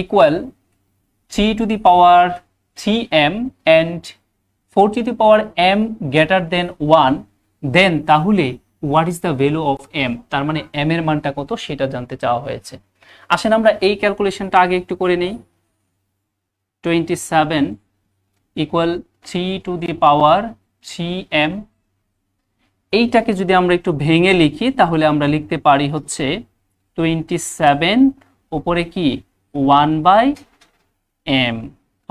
equal 3 to the power 3m and 4 to the power m greater than 1 then তাহলে what is the value of m? তার মানে m এর মানটা কত? সেটা জানতে চাওয়া হয়েছে। আসেন আমরা এই ক্যালকুলেশনটা আগে একটু করে নেই। 27 equal 3 two the power 3m এইটাকে যদি আমরা একটু ভেঙে লিখি, তাহলে আমরা লিখতে পারি হচ্ছে 27 উপরে কি? 1 বাই m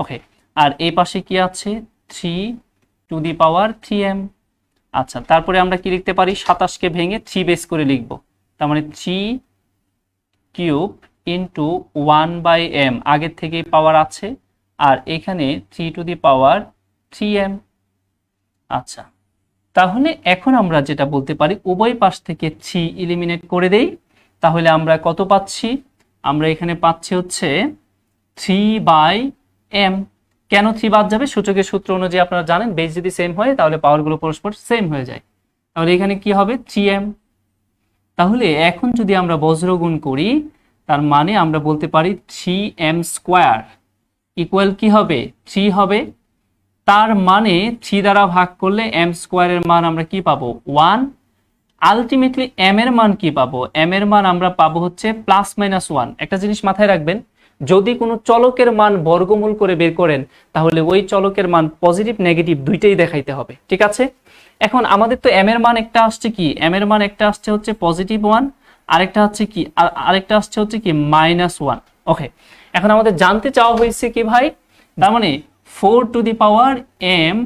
ওকে, আর এই পাশে কি আছে? 3 টু দি পাওয়ার 3m আচ্ছা তারপরে আমরা কি লিখতে পারি? 27 কে ভেঙে 3 বেস করে লিখব। তার মানে 3 cube into one by M. আগের থেকেই পাওয়ার আছে, আর এখানে three to the power three M. আচ্ছা তাহলে এখন আমরা যেটা বলতে পারি, উভয় পাশ থেকে থ্রি ইলিমিনেট করে দেই। তাহলে আমরা কত পাচ্ছি? আমরা এখানে পাচ্ছি হচ্ছে থ্রি বাই এম কেন থ্রি বাদ যাবে? সূচকের সূত্র অনুযায়ী আপনারা জানেন বেস যদি সেম হয়, তাহলে পাওয়ারগুলো পরস্পর সেম হয়ে যায়। তাহলে এখানে কি হবে? থ্রি এম তাহলে এখন যদি আমরা বজ্রগুণ করি, তার মানে আমরা বলতে পারি থ্রি এম স্কোয়ার ইকুয়াল কি হবে? থ্রি হবে। তার মানে থ্রি দ্বারা ভাগ করলে এম স্কোয়ারের মান আমরা কি পাবো? ওয়ান আলটিমেটলি এম এর মান কি পাবো? এম এর মান আমরা পাবো হচ্ছে প্লাস মাইনাস ওয়ান একটা জিনিস মাথায় রাখবেন, যদি কোনো চলকের মান বর্গমূল করে বের করেন, তাহলে ওই চলকের মান পজিটিভ নেগেটিভ দুইটাই দেখাইতে হবে, ঠিক আছে? এখন আমাদের তো এম এর মান একটা আসছে কি? এম এর মান একটা আসছে হচ্ছে পজিটিভ ওয়ান আরেকটা হচ্ছে কি? আর- আরেকটা আসছে হচ্ছে কি? মাইনাস ওয়ান ওকে এখন আমাদের জানতে চাওয়া হয়েছে কি ভাই? তার মানে four to the power M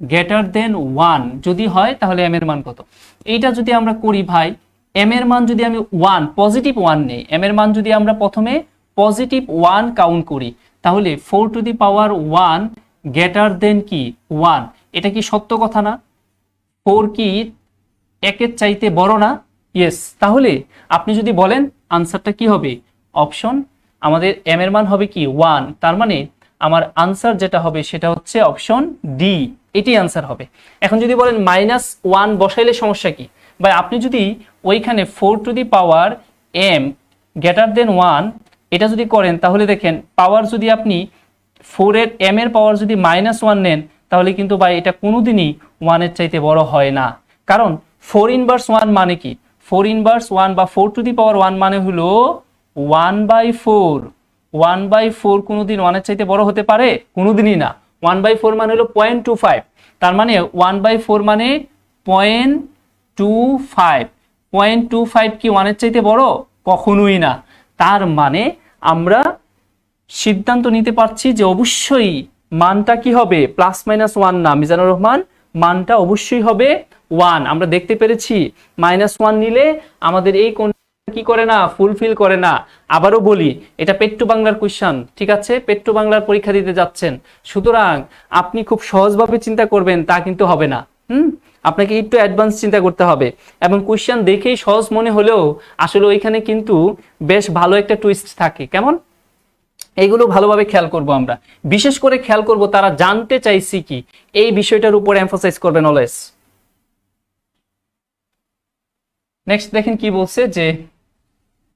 greater than one যদি হয়, তাহলে এম এর মান কত? এইটা যদি আমরা করি ভাই এম এর মান যদি আমি ওয়ান পজিটিভ ওয়ান নেই এম এর মান যদি আমরা প্রথমে পজিটিভ ওয়ান কাউন্ট করি, তাহলে four to the power one greater than কি? ওয়ান এটা কি সত্য কথা না? ফোর কি একের চাইতে বড় না? ইয়েস তাহলে আপনি যদি বলেন আনসারটা কি হবে? অপশন আমাদের এম এর মান হবে কি? ওয়ান তার মানে আমার আনসার যেটা হবে সেটা হচ্ছে অপশন ডি এটি আনসার হবে। এখন যদি বলেন মাইনাস ওয়ান বসাইলে সমস্যা কি? বা আপনি যদি ওইখানে four to the power M greater than one এটা যদি করেন, তাহলে দেখেন পাওয়ার যদি আপনি ফোরের এম এর পাওয়ার যদি মাইনাস ওয়ান নেন, তাহলে কিন্তু ভাই এটা কোনোদিনই ওয়ানের চাইতে বড় হয় না। কারণ ফোর ইনভার্স ওয়ান মানে কি? ফোর ইনভার্স ওয়ান বা four to the power one মানে হলো one by four one by four কোনোদিন ওয়ানের চাইতে বড় হতে পারে? কোনোদিনই না। ওয়ান বাই ফোর মানে হলো পয়েন্ট টু ফাইভ তার মানে ওয়ান বাই ফোর মানে point two five point two five কি ওয়ানের চাইতে বড়? কখনোই না। তার মানে আমরা সিদ্ধান্ত নিতে পারছি যে অবশ্যই মানটা কি হবে? প্লাস মাইনাস ওয়ান না। মিজানুর রহমান, মানটা অবশ্যই হবে ওয়ান আমরা দেখতে পেরেছি। মাইনাস ওয়ান নিলে আমাদের এই কোন কি করে না ফুলফিল করে না, আবারও বলি, এটা পেট্টু বাংলার কোয়েশ্চান ঠিক আছে? পেট্টু বাংলার পরীক্ষা দিতে যাচ্ছেন। সুতরাং আপনি খুব সহজভাবে চিন্তা করবেন, তা কিন্তু হবে না। হুম? আপনাকে একটু অ্যাডভান্স চিন্তা করতে হবে। এবং কোয়েশ্চান দেখেই সহজ মনে হলেও আসলে ওইখানে কিন্তু বেশ ভালো একটা টুইস্ট থাকে। কেমন? এইগুলো ভালোভাবে খেয়াল করব আমরা। বিশেষ করে খেয়াল করব তারা জানতে চাইছি কি? এই বিষয়টার উপর এমফোসাইজ করবেন অলওয়েজ নেক্সট দেখেন কি বলছে যে